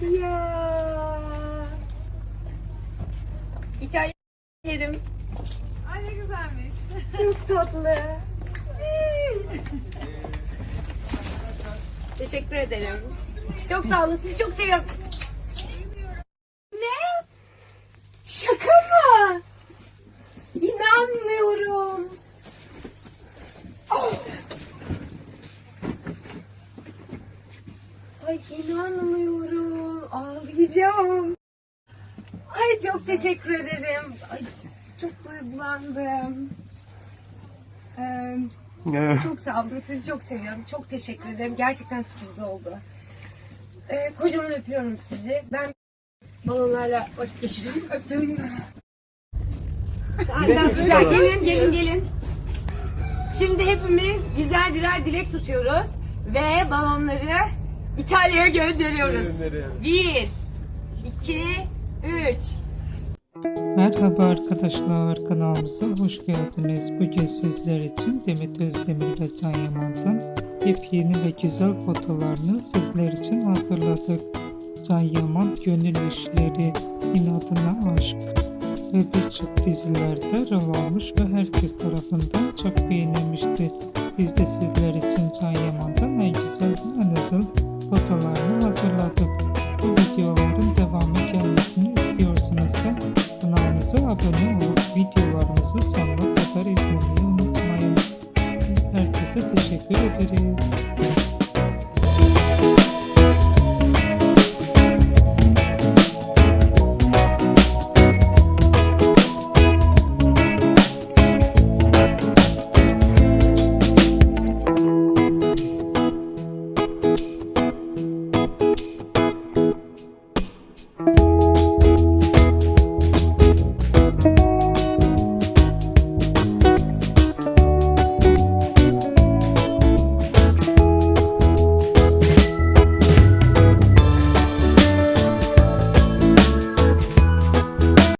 Ya. İtalya yerim. Ay ne güzelmiş. Çok tatlı. Teşekkür ederim. Çok sağ olun. Sizi çok seviyorum. Ne? Şaka mı? İnanmıyorum. Oh. Ay inanmıyorum. Ağlayacağım. Ay çok teşekkür ederim. Ay çok duygulandım. Ee, çok sağ olun. Sizi çok seviyorum. Çok teşekkür ederim. Gerçekten sürpriz oldu. Ee, kocaman öpüyorum sizi. Ben balonlarla vakit geçireyim. Öptüm. Güzel. Gelin gelin gelin. Şimdi hepimiz güzel birer dilek tutuyoruz. Ve balonları İtalya'ya gönderiyoruz. Bir, iki, üç. Merhaba arkadaşlar kanalımıza hoş geldiniz. Bugün sizler için Demet Özdemir ve Can Yaman'dan yepyeni ve güzel fotolarını sizler için hazırladık. Can Yaman Gönül İşleri, İnadına Aşk ve birçok dizilerde rol almış ve herkes tarafından çok beğenilmişti. Biz de sizler için Can Yaman'dan en güzel ve en özel hazırladık. Bu videoların devamı gelmesini istiyorsanız kanalımıza abone olup videolarımızı sonuna kadar izlemeyi unutmayın. Herkese teşekkür ederiz.